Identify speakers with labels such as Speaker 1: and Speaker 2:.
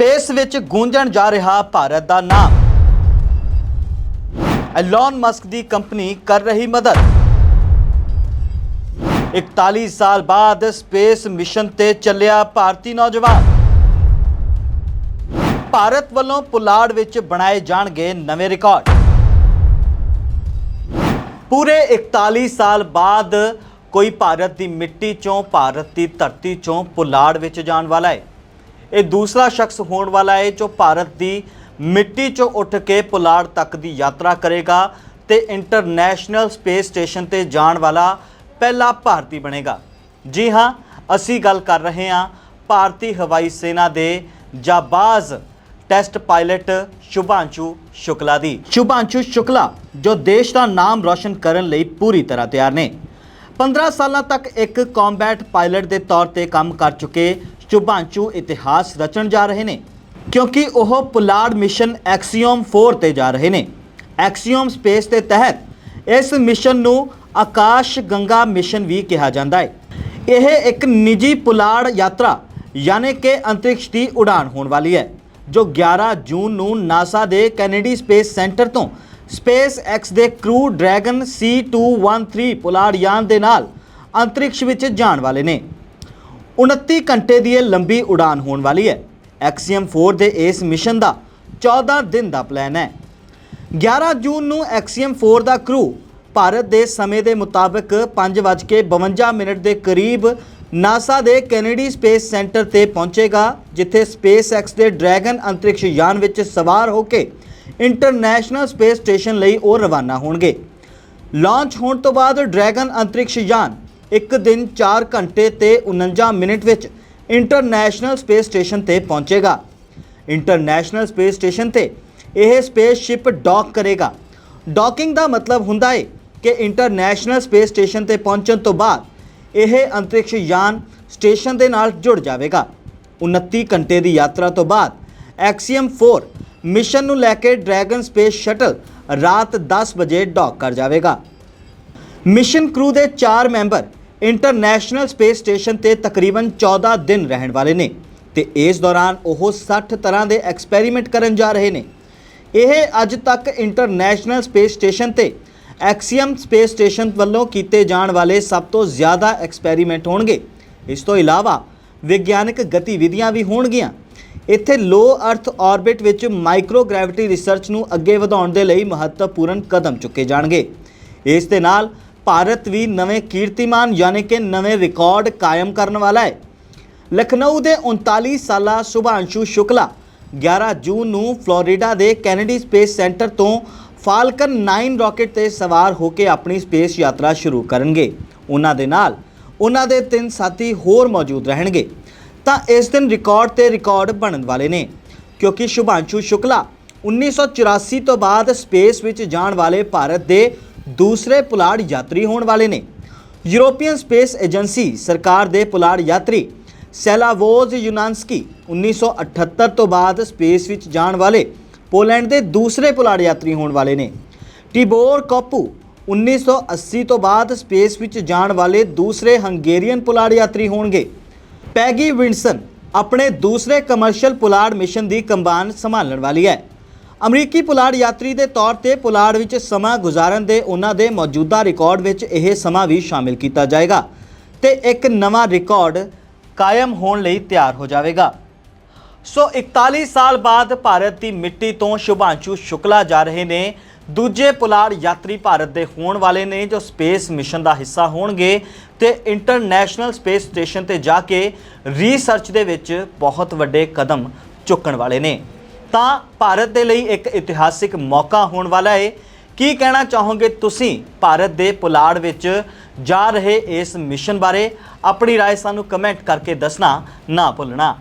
Speaker 1: Space ਵਿੱਚ ਗੂੰਜਣ ਜਾ ਰਿਹਾ ਭਾਰਤ ਦਾ ਨਾਮ। ਐਲਨ ਮਸਕ ਦੀ ਕੰਪਨੀ ਕਰ ਰਹੀ ਮਦਦ। 41 ਸਾਲ ਬਾਅਦ ਸਪੇਸ ਮਿਸ਼ਨ ਤੇ ਚੱਲਿਆ ਭਾਰਤੀ ਨੌਜਵਾਨ। ਭਾਰਤ ਵੱਲੋਂ ਪੁਲਾੜ ਵਿੱਚ ਬਣਾਏ ਜਾਣਗੇ ਨਵੇਂ ਰਿਕਾਰਡ। ਪੂਰੇ 41 ਸਾਲ ਬਾਅਦ ਕੋਈ ਭਾਰਤ ਦੀ ਮਿੱਟੀ ਚੋਂ, ਭਾਰਤ ਦੀ ਧਰਤੀ ਚੋਂ ਪੁਲਾੜ ਵਿੱਚ ਜਾਣ ਵਾਲਾ ਹੈ ਇਹ ਦੂਸਰਾ ਸ਼ਖਸ ਹੋਣ ਵਾਲਾ ਹੈ ਜੋ ਭਾਰਤ ਦੀ ਮਿੱਟੀ ਚੋਂ ਉੱਠ ਕੇ ਪੁਲਾੜ ਤੱਕ ਦੀ ਯਾਤਰਾ ਕਰੇਗਾ ਤੇ ਇੰਟਰਨੈਸ਼ਨਲ ਸਪੇਸ ਸਟੇਸ਼ਨ ਤੇ ਜਾਣ ਵਾਲਾ ਪਹਿਲਾ ਭਾਰਤੀ ਬਣੇਗਾ। ਜੀ ਹਾਂ, ਅਸੀਂ ਗੱਲ ਕਰ ਰਹੇ ਹਾਂ ਭਾਰਤੀ ਹਵਾਈ ਸੈਨਾ ਦੇ ਜਾਬਾਜ਼ ਟੈਸਟ ਪਾਇਲਟ ਸ਼ੁਭਾਂਸ਼ੂ ਸ਼ੁਕਲਾ ਦੀ। ਸ਼ੁਭਾਂਸ਼ੂ ਸ਼ੁਕਲਾ, ਜੋ ਦੇਸ਼ ਦਾ ਨਾਮ ਰੌਸ਼ਨ ਕਰਨ ਲਈ ਪੂਰੀ ਤਰ੍ਹਾਂ ਤਿਆਰ ਨੇ। 15 ਸਾਲਾਂ ਤੱਕ ਇੱਕ ਕੰਬੈਟ ਪਾਇਲਟ ਦੇ ਤੌਰ ਤੇ ਕੰਮ ਕਰ ਚੁੱਕੇ ਸ਼ੁਭਾਂਸ਼ੂ ਇਤਿਹਾਸ ਰਚਣ ਜਾ ਰਹੇ ਨੇ, ਕਿਉਂਕਿ ਉਹ ਪੁਲਾੜ ਮਿਸ਼ਨ ਐਕਸੀਓਮ 4 ਤੇ ਜਾ ਰਹੇ ਨੇ। ਐਕਸੀਓਮ ਸਪੇਸ ਦੇ ਤਹਿਤ ਇਸ ਮਿਸ਼ਨ ਨੂੰ ਆਕਾਸ਼ ਗੰਗਾ ਮਿਸ਼ਨ ਵੀ ਕਿਹਾ ਜਾਂਦਾ ਹੈ। ਇਹ ਇੱਕ ਨਿੱਜੀ ਪੁਲਾੜ ਯਾਤਰਾ, ਯਾਨੀ ਕਿ ਅੰਤਰਿਕਸ਼ ਦੀ ਉਡਾਨ ਹੋਣ ਵਾਲੀ ਹੈ, ਜੋ 11 ਜੂਨ ਨੂੰ ਨਾਸਾ ਦੇ ਕੈਨੇਡੀ ਸਪੇਸ ਸੈਂਟਰ ਤੋਂ ਸਪੇਸ ਐਕਸ ਦੇ ਕਰੂ ਡਰੈਗਨ C213 ਪੁਲਾੜ ਯਾਨ ਦੇ ਨਾਲ ਅੰਤਰਿਕਸ਼ ਵਿੱਚ ਜਾਣ ਵਾਲੇ ਨੇ। 29 ਘੰਟੇ ਦੀ ਇਹ ਲੰਬੀ ਉਡਾਨ ਹੋਣ ਵਾਲੀ ਹੈ। ਐਕਸੀਐਮ 4 ਦੇ ਇਸ ਮਿਸ਼ਨ ਦਾ 14 ਦਿਨ ਦਾ ਪਲਾਨ ਹੈ। 11 ਜੂਨ ਨੂੰ ਐਕਸੀਐਮ 4 ਦਾ ਕਰੂ ਭਾਰਤ ਦੇ ਸਮੇਂ ਦੇ ਮੁਤਾਬਕ 5:52 ਮਿੰਟ ਦੇ ਕਰੀਬ ਨਾਸਾ ਦੇ ਕੈਨੇਡੀ ਸਪੇਸ ਸੈਂਟਰ ਤੇ ਪਹੁੰਚੇਗਾ, ਜਿੱਥੇ ਸਪੇਸ ਐਕਸ ਦੇ ਡਰੈਗਨ ਅੰਤਰਿਕਸ਼ ਯਾਨ ਵਿੱਚ ਸਵਾਰ ਹੋ ਕੇ ਇੰਟਰਨੈਸ਼ਨਲ ਸਪੇਸ ਸਟੇਸ਼ਨ ਲਈ ਉਹ ਰਵਾਨਾ ਹੋਣਗੇ। ਲਾਂਚ ਹੋਣ ਤੋਂ ਬਾਅਦ ਡਰੈਗਨ ਅੰਤਰਿਕਸ਼ ਯਾਨ ਇੱਕ ਦਿਨ 4 ਘੰਟੇ ਤੇ 49 ਮਿੰਟ ਵਿੱਚ ਇੰਟਰਨੈਸ਼ਨਲ ਸਪੇਸ ਸਟੇਸ਼ਨ ਤੇ ਪਹੁੰਚੇਗਾ। ਇੰਟਰਨੈਸ਼ਨਲ ਸਪੇਸ ਸਟੇਸ਼ਨ ਤੇ ਇਹ ਸਪੇਸ ਸ਼ਿਪ ਡੌਕ ਕਰੇਗਾ। ਡੌਕਿੰਗ ਦਾ ਮਤਲਬ ਹੁੰਦਾ ਹੈ ਕਿ ਇੰਟਰਨੈਸ਼ਨਲ ਸਪੇਸ ਸਟੇਸ਼ਨ ਤੇ ਪਹੁੰਚਣ ਤੋਂ ਬਾਅਦ ਇਹ ਅੰਤਰਿਕਸ਼ ਯਾਨ ਸਟੇਸ਼ਨ ਦੇ ਨਾਲ ਜੁੜ ਜਾਵੇਗਾ। 29 ਘੰਟੇ ਦੀ ਯਾਤਰਾ ਤੋਂ ਬਾਅਦ ਐਕਸੀਐਮ 4 ਮਿਸ਼ਨ ਨੂੰ ਲੈ ਕੇ ਡਰੈਗਨ ਸਪੇਸ ਸ਼ਟਲ ਰਾਤ 10 ਵਜੇ ਡੌਕ ਕਰ ਜਾਵੇਗਾ। ਮਿਸ਼ਨ ਕਰੂ ਦੇ 4 ਮੈਂਬਰ ਇੰਟਰਨੈਸ਼ਨਲ ਸਪੇਸ ਸਟੇਸ਼ਨ ਤੇ ਤਕਰੀਬਨ 14 ਦਿਨ ਰਹਿਣ ਵਾਲੇ ਨੇ ਤੇ ਇਸ ਦੌਰਾਨ ਉਹ 60 ਤਰ੍ਹਾਂ ਦੇ ਐਕਸਪੈਰੀਮੈਂਟ ਕਰਨ ਜਾ ਰਹੇ ਨੇ। ਇਹ ਅੱਜ ਤੱਕ ਇੰਟਰਨੈਸ਼ਨਲ ਸਪੇਸ ਸਟੇਸ਼ਨ ਤੇ ਐਕਸੀਅਮ ਸਪੇਸ ਸਟੇਸ਼ਨ ਵੱਲੋਂ ਕੀਤੇ ਜਾਣ ਵਾਲੇ ਸਭ ਤੋਂ ਜ਼ਿਆਦਾ ਐਕਸਪੈਰੀਮੈਂਟ ਹੋਣਗੇ। ਇਸ ਤੋਂ ਇਲਾਵਾ ਵਿਗਿਆਨਕ ਗਤੀਵਿਧੀਆਂ ਵੀ ਹੋਣਗੀਆਂ। ਇੱਥੇ ਲੋ ਅਰਥ ਆਰਬਿਟ ਵਿੱਚ ਮਾਈਕਰੋ ਗ੍ਰੈਵਿਟੀ ਰਿਸਰਚ ਨੂੰ ਅੱਗੇ ਵਧਾਉਣ ਦੇ ਲਈ ਮਹੱਤਵਪੂਰਨ ਕਦਮ ਚੁੱਕੇ ਜਾਣਗੇ। ਇਸ ਦੇ ਨਾਲ ਭਾਰਤ ਵੀ ਨਵੇਂ ਕੀਰਤੀਮਾਨ ਯਾਨੀ ਕਿ ਨਵੇਂ ਰਿਕਾਰਡ ਕਾਇਮ ਕਰਨ ਵਾਲਾ ਹੈ। ਲਖਨਊ ਦੇ 39 ਸਾਲਾ ਸੁਭਾਂਸ਼ੂ ਸ਼ੁਕਲਾ 11 ਜੂਨ ਨੂੰ ਫਲੋਰੀਡਾ ਦੇ ਕੈਨੇਡੀ ਸਪੇਸ ਸੈਂਟਰ ਤੋਂ ਫਾਲਕਨ 9 ਰਾਕੇਟ ਤੇ ਸਵਾਰ ਹੋ ਕੇ ਆਪਣੀ ਸਪੇਸ ਯਾਤਰਾ ਸ਼ੁਰੂ ਕਰਨਗੇ। ਉਹਨਾਂ ਦੇ ਨਾਲ ਉਹਨਾਂ ਦੇ ਤਿੰਨ ਸਾਥੀ ਹੋਰ ਮੌਜੂਦ ਰਹਿਣਗੇ। ਤਾਂ ਇਸ ਦਿਨ ਰਿਕਾਰਡ ਤੇ ਰਿਕਾਰਡ ਬਣਨ ਵਾਲੇ ਨੇ, ਕਿਉਂਕਿ ਸ਼ੁਭਾਂਸ਼ੂ ਸ਼ੁਕਲਾ 1984 ਤੋਂ ਬਾਅਦ ਸਪੇਸ ਵਿੱਚ ਜਾਣ ਵਾਲੇ ਭਾਰਤ ਦੇ ਦੂਸਰੇ ਪੁਲਾੜ ਯਾਤਰੀ ਹੋਣ ਵਾਲੇ ਨੇ। ਯੂਰੋਪੀਅਨ ਸਪੇਸ ਏਜੰਸੀ ਸਰਕਾਰ ਦੇ ਪੁਲਾੜ ਯਾਤਰੀ ਸੈਲਾਵੋਜ਼ ਯੂਨਾਂਸਕੀ 1978 ਤੋਂ ਬਾਅਦ ਸਪੇਸ ਵਿੱਚ ਜਾਣ ਵਾਲੇ ਪੋਲੈਂਡ ਦੇ ਦੂਸਰੇ ਪੁਲਾੜ ਯਾਤਰੀ ਹੋਣ ਵਾਲੇ ਨੇ। ਟਿਬੋਰ ਕੋਪੂ 1980 ਤੋਂ ਬਾਅਦ ਸਪੇਸ ਵਿੱਚ ਜਾਣ ਵਾਲੇ ਦੂਸਰੇ ਹੰਗੇਰੀਅਨ ਪੁਲਾੜ ਯਾਤਰੀ ਹੋਣਗੇ। ਪੈਗੀ ਵਿੰਸਨ ਆਪਣੇ ਦੂਸਰੇ ਕਮਰਸ਼ੀਅਲ ਪੁਲਾੜ ਮਿਸ਼ਨ ਦੀ ਕੰਬਾਨ ਸੰਭਾਲਣ ਵਾਲੀ ਹੈ। ਅਮਰੀਕੀ ਪੁਲਾੜ ਯਾਤਰੀ ਦੇ ਤੌਰ ਤੇ ਪੁਲਾੜ ਵਿੱਚ ਸਮਾਂ ਗੁਜ਼ਾਰਨ ਦੇ ਉਹਨਾਂ ਦੇ ਮੌਜੂਦਾ ਰਿਕਾਰਡ ਵਿੱਚ ਇਹ ਸਮਾਂ ਵੀ ਸ਼ਾਮਿਲ ਕੀਤਾ ਜਾਏਗਾ ਤੇ ਇੱਕ ਨਵਾਂ ਰਿਕਾਰਡ ਕਾਇਮ ਹੋਣ ਲਈ ਤਿਆਰ ਹੋ ਜਾਵੇਗਾ। ਸੋ 41 ਸਾਲ ਬਾਅਦ ਭਾਰਤ ਦੀ ਮਿੱਟੀ ਤੋਂ ਸ਼ੁਭਾਂਸ਼ੂ ਸ਼ੁਕਲਾ ਜਾ ਰਹੇ ਨੇ। ਦੂਜੇ ਪੁਲਾੜ ਯਾਤਰੀ ਭਾਰਤ ਦੇ ਹੋਣ ਵਾਲੇ ਨੇ ਜੋ ਸਪੇਸ ਮਿਸ਼ਨ ਦਾ ਹਿੱਸਾ ਹੋਣਗੇ ਤੇ ਇੰਟਰਨੈਸ਼ਨਲ ਸਪੇਸ ਸਟੇਸ਼ਨ ਤੇ ਜਾ ਕੇ ਰਿਸਰਚ ਦੇ ਵਿੱਚ ਬਹੁਤ ਵੱਡੇ ਕਦਮ ਚੁੱਕਣ ਵਾਲੇ ਨੇ। ਤਾਂ ਭਾਰਤ ਦੇ ਲਈ ਇੱਕ ਇਤਿਹਾਸਿਕ ਮੌਕਾ ਹੋਣ ਵਾਲਾ ਹੈ ਕੀ ਕਹਿਣਾ ਚਾਹੋਗੇ ਤੁਸੀਂ ਭਾਰਤ ਦੇ ਪੁਲਾੜ ਵਿੱਚ ਜਾ ਰਹੇ ਇਸ ਮਿਸ਼ਨ ਬਾਰੇ ਆਪਣੀ رائے ਸਾਨੂੰ ਕਮੈਂਟ ਕਰਕੇ ਦੱਸਣਾ ਨਾ ਭੁੱਲਣਾ